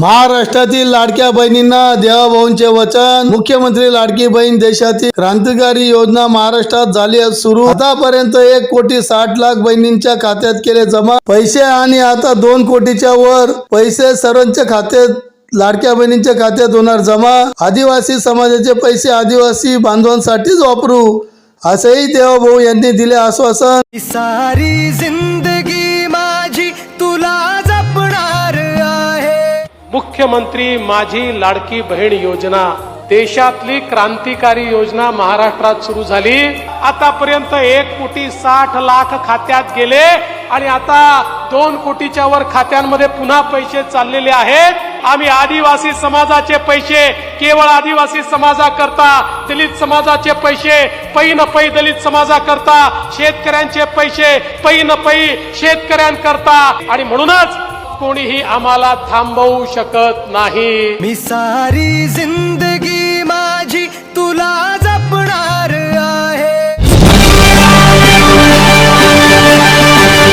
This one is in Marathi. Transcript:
महाराष्ट्रातील लाडक्या बहिणींना देवाभाऊंचे वचन मुख्यमंत्री लाडकी बहीण देशातील क्रांतिकारी योजना महाराष्ट्रात झाली सुरू. आतापर्यंत एक कोटी साठ लाख बहिणींच्या खात्यात केले जमा. पैसे आणि आता दोन कोटीच्या वर पैसे सर्वांच्या खात्यात लाडक्या बहिणींच्या खात्यात होणार जमा. आदिवासी समाजाचे पैसे आदिवासी बांधवांसाठीच वापरू असेही देवाभाऊ यांनी दिले आश्वासन. सारी जिंदगी मुख्यमंत्री माझी लाडकी बहीण योजना. देशातली क्रांतिकारी योजना महाराष्ट्रात सुरू झाली. आतापर्यंत एक कोटी साठ लाख खात्यात गेले आणि आता दोन कोटीच्या वर खात्यांमध्ये पुन्हा पैसे चाललेले आहेत. आम्ही आदिवासी समाजाचे पैसे केवळ आदिवासी समाजाकरता दलित समाजाचे पैसे पै न पै दलित समाजाकरता शेतकऱ्यांचे पैसे पै न पै शेतकऱ्यांकरता. आणि म्हणूनच कोणीही आम्हाला थांबवू शकत नाही. मी सारी जिंदगी माझी